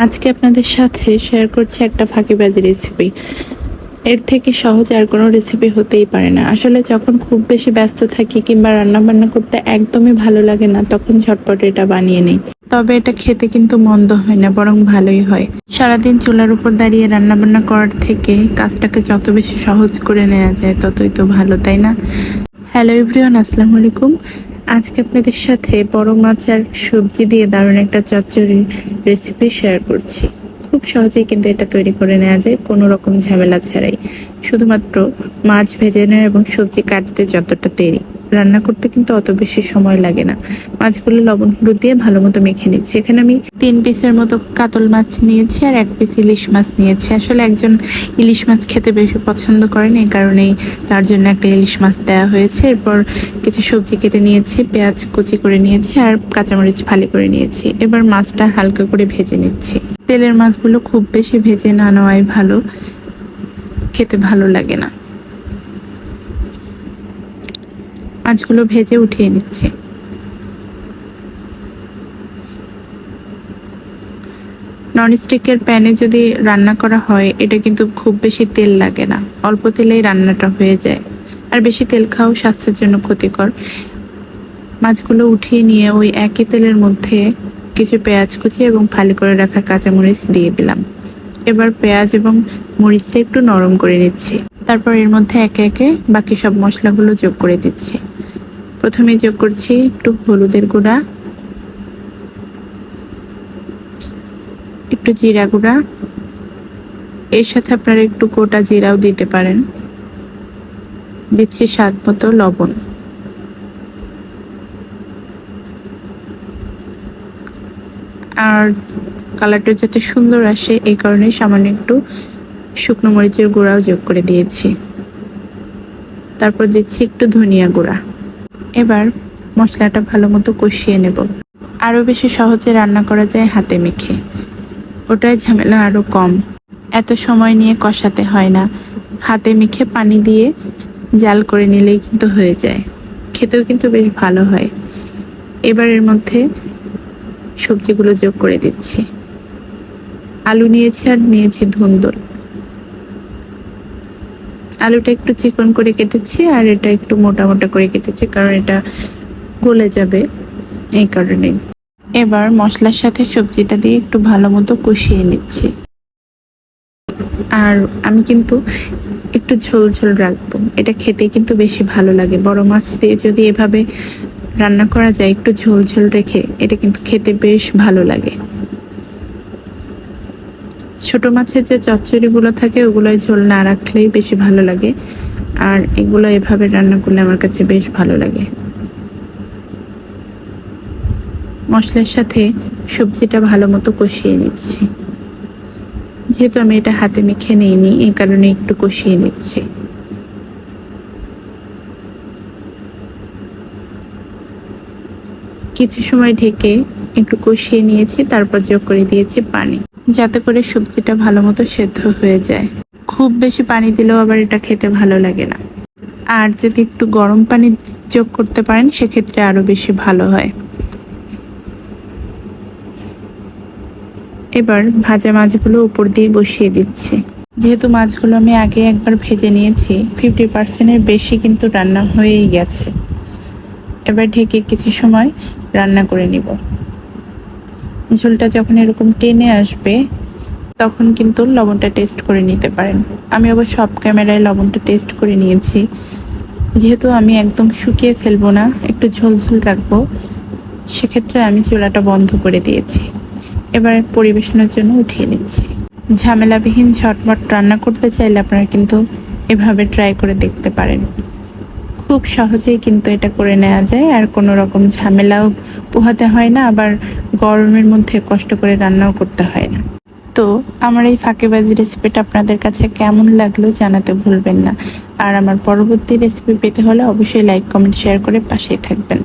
আজকে আপনাদের সাথে শেয়ার করছি একটা ফাঁকিবাজি রেসিপি এর থেকে সহজ আর কোনো রেসিপি হতেই পারে না। আসলে যখন খুব বেশি ব্যস্ত থাকি কিংবা রান্না বান্না করতে একদমই ভালো লাগে না, তখন ঝটপট এটা বানিয়ে নিই। তবে এটা খেতে কিন্তু মন্দ হয় না, বরং ভালোই হয়। সারাদিন চুলার উপর দাঁড়িয়ে রান্না বান্না করার থেকে কাজটাকে যত বেশি সহজ করে নেওয়া যায়, ততই তো ভালো, তাই না? হ্যালো এভরিওয়ান আসসালামু আলাইকুম। আজকে আপনাদের সাথে বড় মাছ আর সবজি দিয়ে দারুণ একটা চচ্চড়ির রেসিপি শেয়ার করছি। খুব সহজেই কিন্তু এটা তৈরি করে নেওয়া যায়, কোনো রকম ঝামেলা ছাড়াই। শুধুমাত্র মাছ ভেজে নেওয়া এবং সবজি কাটতে যতটা দেরি। রান্না করতে কিন্তু অত বেশি সময় লাগে না। মাছগুলো লবণ হলুদ দিয়ে ভালো মতো মেখে নিচ্ছি। এখানে আমি তিন পিসের মতো কাতল মাছ নিয়েছি আর এক পিস ইলিশ মাছ নিয়েছি। আসলে একজন ইলিশ মাছ খেতে বেশি পছন্দ করেন এই কারণেই তার জন্য একটা ইলিশ মাছ দেওয়া হয়েছে। এরপর কিছু সবজি কেটে নিয়েছি, পেঁয়াজ কুচি করে নিয়েছি আর কাঁচামরিচ ফালি করে নিয়েছি। এবার মাছটা হালকা করে ভেজে নিচ্ছি। তেলের মাছগুলো খুব বেশি ভেজে না নেওয়াই ভালো, খেতে ভালো লাগে না। মাছগুলো ভেজে উঠিয়ে নিচ্ছি। ননস্টিকের প্যানে যদি রান্না করা হয়, এটা কিন্তু খুব বেশি তেল লাগে না। অল্প তেলেই রান্নাটা হয়ে যায়। আর বেশি তেল খাওয়া স্বাস্থ্যের জন্য ক্ষতিকর। মাছগুলো উঠিয়ে নিয়ে ওই একই তেলের মধ্যে কিছু পেঁয়াজ কুচি এবং ফালি করে রাখা কাঁচামরিচ দিয়ে দিলাম। এবার পেঁয়াজ এবং মরিচটা একটু নরম করে নিচ্ছি। তারপর এর মধ্যে একে একে বাকি সব মশলাগুলো যোগ করে দিচ্ছি। প্রথমে যোগ করছি একটু হলুদের গুঁড়া, একটু জিরা গুঁড়া। এর সাথে আপনারা একটু গোটা জিরাও দিতে পারেন। দিচ্ছি স্বাদ মতো লবণ। আর কালারটা যাতে সুন্দর আসে, এই কারণে সামান্য একটু শুকনো মরিচের গুঁড়াও যোগ করে দিয়েছি। তারপর দিচ্ছি একটু ধনিয়া গুঁড়া। এবার মশলাটা ভালো মতো কষিয়ে নেব। আরও বেশি সহজে রান্না করা যায় হাতে মেখে। ওটাই ঝামেলা আরও কম। এত সময় নিয়ে কষাতে হয় না। হাতে মেখে পানি দিয়ে জাল করে নিলেই কিন্তু হয়ে যায়। খেতেও কিন্তু বেশ ভালো হয়। এবার এর মধ্যে সবজিগুলো যোগ করে দিচ্ছি। আলু নিয়েছি আর নিয়েছি ধুন্দল। আলুটা একটু চিকন করে কেটেছি আর এটা একটু মোটা মোটা করে কেটেছি, কারণ এটা গলে যাবে এই কারণে। এবার মশলার সাথে সবজিটা দিয়ে একটু ভালো মতো কষিয়ে নিচ্ছি। আর আমি কিন্তু একটু ঝোল ঝোল রাখব, এটা খেতে কিন্তু বেশি ভালো লাগে। বড় মাছ দিয়ে যদি এভাবে রান্না করা যায়, একটু ঝোল ঝোল রেখে, এটা কিন্তু খেতে বেশ ভালো লাগে। ছোট মাছের যে চচ্চড়িগুলো থাকে, ওগুলোয় ঝোল না রাখলেই বেশি ভালো লাগে। আর এগুলো এভাবে রান্না করলে আমার কাছে বেশ ভালো লাগে। মশলার সাথে সবজিটা ভালো মতো কষিয়ে নিচ্ছি। যেহেতু আমি এটা হাতে মেখে নিইনি এই কারণে একটু কষিয়ে নিচ্ছি। কিছু সময় ঢেকে একটু কষিয়ে নিয়েছি, তারপর যোগ করে দিয়েছি পানি। যাতে করে সবজিটা ভালো মতো সেদ্ধ হয়ে যায়। খুব বেশি পানি দিলেও আবার এটা খেতে ভালো লাগে না। আর যদি একটু গরম পানি যোগ করতে পারেন, সেক্ষেত্রে আরও বেশি ভালো হয়। এবার ভাজা মাছগুলো উপর দিয়ে বসিয়ে দিচ্ছি। যেহেতু মাছগুলো আমি আগে একবার ভেজে নিয়েছি ফিফটি পার্সেন্টের বেশি কিন্তু রান্না হয়েই গেছে। এবার ঢেকে কিছু সময় রান্না করে নিব। ঝোলটা যখন এরকম টেনে আসবে, তখন কিন্তু লবণটা টেস্ট করে নিতে পারেন। আমি অবশ্য সব ক্যামেরায় লবণটা টেস্ট করে নিয়েছি। যেহেতু আমি একদম শুকিয়ে ফেলব না, একটু ঝোল ঝোল রাখব, সেক্ষেত্রে আমি চুলাটা বন্ধ করে দিয়েছি। এবার পরিবেশনের জন্য উঠিয়ে নিচ্ছি। ঝামেলাবিহীন ঝটমট রান্না করতে চাইলে আপনারা কিন্তু এভাবে ট্রাই করে দেখতে পারেন। খুব সহজেই কিন্তু এটা করে নেওয়া যায়। আর কোনো রকম ঝামেলাও পোহাতে হয় না, আবার গরমের মধ্যে কষ্ট করে রান্নাও করতে হয় না। তো আমার এই ফাঁকেবাজি রেসিপিটা আপনাদের কাছে কেমন লাগল জানাতে ভুলবেন না। আর আমার পরবর্তী রেসিপি পেতে হলে অবশ্যই লাইক কমেন্ট শেয়ার করে পাশেই থাকবেন।